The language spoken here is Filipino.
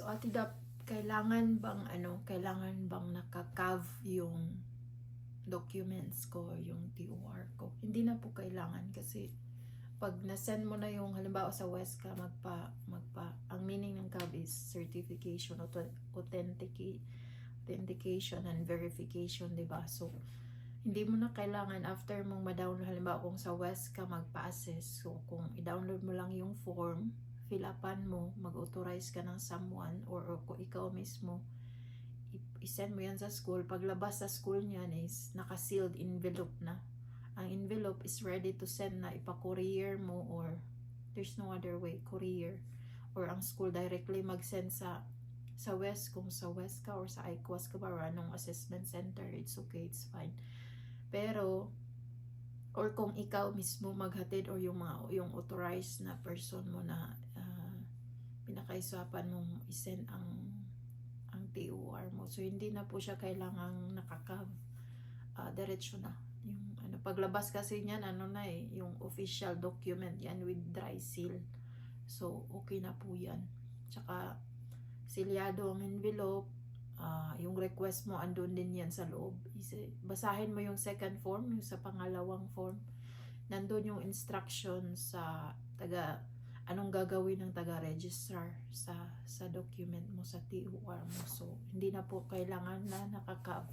So, Ate Dap, kailangan bang ano, kailangan bang nakakav yung documents ko, yung TOR ko? Hindi na po kailangan kasi pag na-send mo na yung halimbawa sa West ka magpa magpa ang meaning ng CAV is certification authenticate authentication and verification, 'di ba? So hindi mo na kailangan after mong ma-download halimbawa kung sa West ka magpa-assess so kung i-download mo lang yung form fill upan mo mag-authorize ka ng someone or, or kung ikaw mismo i-send mo yan sa school. Paglabas sa school niyan is naka-sealed envelope na. Ang envelope is ready to send na ipa-courier mo or there's no other way courier. Or ang school directly mag-send sa sa West kung sa West ka or sa IQUAS ka ba or anong assessment center it's okay it's fine. Pero or kung ikaw mismo maghatid or yung mga yung authorized na person mo na uh, pinakaisapan mong isend ang ang TOR mo. So hindi na po siya kailangang nakakav uh, diretso na. Yung ano paglabas kasi niyan ano na eh yung official document yan with dry seal. So okay na po yan. Tsaka silyado ang envelope. Ah, yung request mo andun din yan sa loob. Basahin mo yung second form yung sa pangalawang form. Nandun yung instruction sa taga anong gagawin ng taga registrar sa sa document mo sa TOR mo? So hindi na po kailangan na nakaka